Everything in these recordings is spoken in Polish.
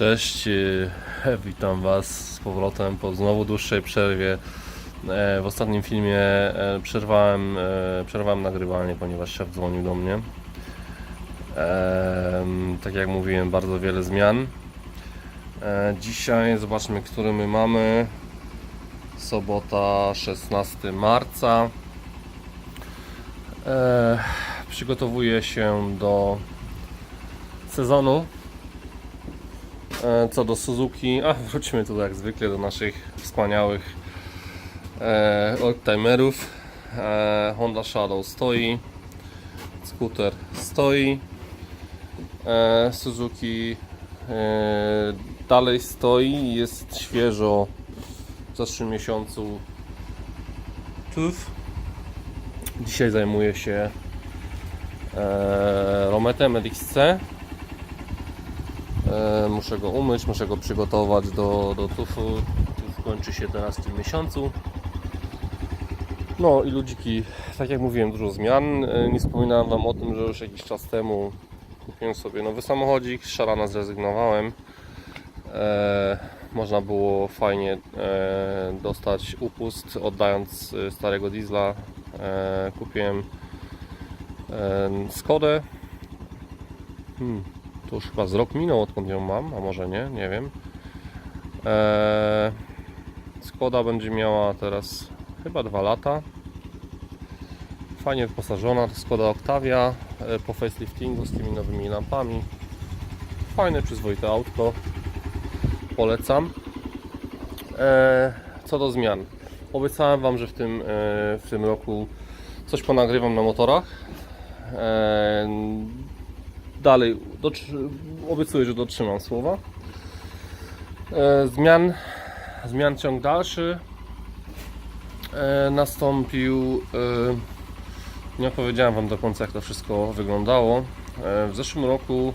Cześć, y, witam Was z powrotem po znowu dłuższej przerwie. E, W ostatnim filmie e, przerwałem, e, przerwałem nagrywanie, ponieważ szef dzwonił do mnie. Tak jak mówiłem, bardzo wiele zmian. Dzisiaj zobaczmy, który my mamy. Sobota 16 marca. Przygotowuję się do sezonu. E, Co do Suzuki, a wróćmy tu jak zwykle do naszych wspaniałych e, oldtimerów. E, Honda Shadow stoi, skuter stoi, e, Suzuki e, dalej stoi, jest świeżo w zeszłym miesiącu TUF. Dzisiaj zajmuję się e, Rometem RXC. E, muszę go umyć, muszę go przygotować do, do tufu. Tuf kończy się teraz w tym miesiącu. No i ludziki, tak jak mówiłem, dużo zmian. E, Nie wspominałem Wam o tym, że już jakiś czas temu kupiłem sobie nowy samochodzik. Z Szarana zrezygnowałem. E, można było fajnie e, dostać upust oddając e, starego diesla. E, kupiłem e, Skodę. Hmm. To już chyba z rok minął odkąd ją mam, a może nie, nie wiem. Eee, Skoda będzie miała teraz chyba dwa lata. Fajnie wyposażona, to Skoda Octavia e, po faceliftingu z tymi nowymi lampami. Fajne, przyzwoite autko. Polecam. Eee, co do zmian. Obiecałem Wam, że w tym, e, w tym roku coś ponagrywam na motorach. Eee, dalej obiecuję, że dotrzymam słowa. E, zmian, zmian ciąg dalszy e, nastąpił. E, nie opowiedziałem Wam do końca, jak to wszystko wyglądało. W zeszłym roku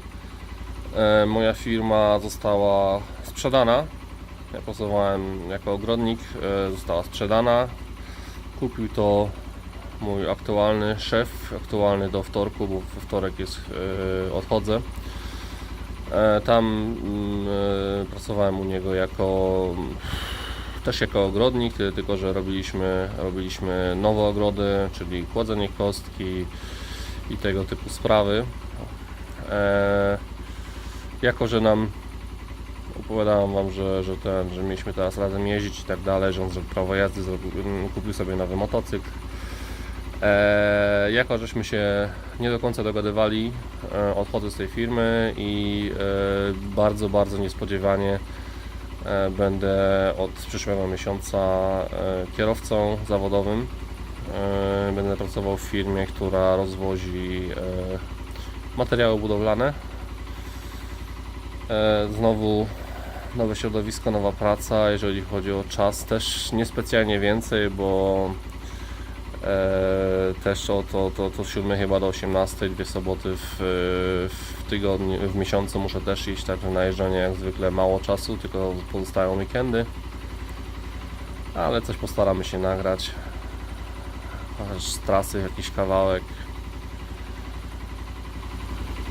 moja firma została sprzedana. Ja pracowałem jako ogrodnik, została sprzedana. Kupił to mój aktualny szef, aktualny do wtorku, bo we wtorek jest, e, odchodzę. E, tam mm, e, pracowałem u niego jako też jako ogrodnik, tylko że robiliśmy, robiliśmy nowe ogrody, czyli kładzenie kostki i tego typu sprawy. Jako, że nam opowiadałem Wam, że, że, ten, że mieliśmy teraz razem jeździć i tak dalej, że on zrobił prawo jazdy, zrobił, mm, kupił sobie nowy motocykl. E, jako żeśmy się nie do końca dogadywali, e, odchodzę z tej firmy i e, bardzo, bardzo niespodziewanie e, będę od przyszłego miesiąca e, kierowcą zawodowym. E, będę pracował w firmie, która rozwozi e, materiały budowlane. E, znowu nowe środowisko, nowa praca, jeżeli chodzi o czas, też niespecjalnie więcej, bo też o to, to, to 7 chyba do 18, dwie soboty w, w tygodniu, w miesiącu muszę też iść, także na jeżdżenie jak zwykle mało czasu, tylko pozostają weekendy. Ale coś postaramy się nagrać. Z trasy jakiś kawałek.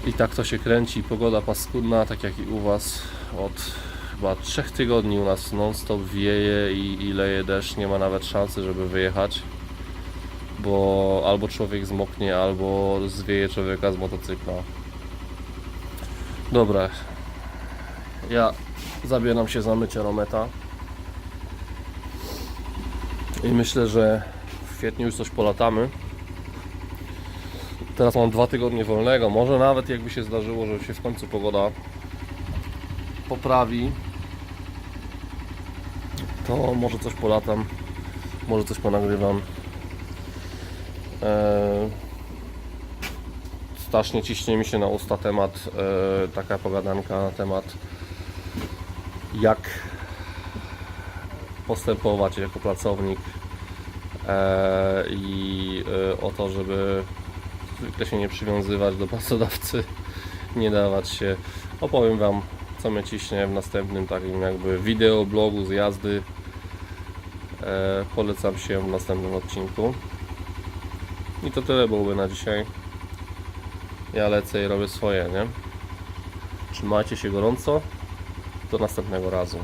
I tak to się kręci, pogoda paskudna, tak jak i u Was od chyba trzech tygodni u nas non stop wieje i, i leje deszcz, nie ma nawet szansy, żeby wyjechać bo albo człowiek zmoknie, albo zwieje człowieka z motocykla. Dobra, ja zabieram się za mycie Rometa i myślę, że w kwietniu już coś polatamy. Teraz mam dwa tygodnie wolnego, może nawet jakby się zdarzyło, że się w końcu pogoda poprawi, to może coś polatam, może coś ponagrywam. E, strasznie ciśnie mi się na usta temat, e, taka pogadanka na temat jak postępować jako pracownik e, i o to, żeby zwykle się nie przywiązywać do pracodawcy, nie dawać się. Opowiem Wam, co mnie ciśnie w następnym takim jakby wideo, blogu z jazdy. Polecam się w następnym odcinku. I to tyle byłoby na dzisiaj. Ja lecę i robię swoje, nie? Trzymajcie się gorąco. do następnego razu.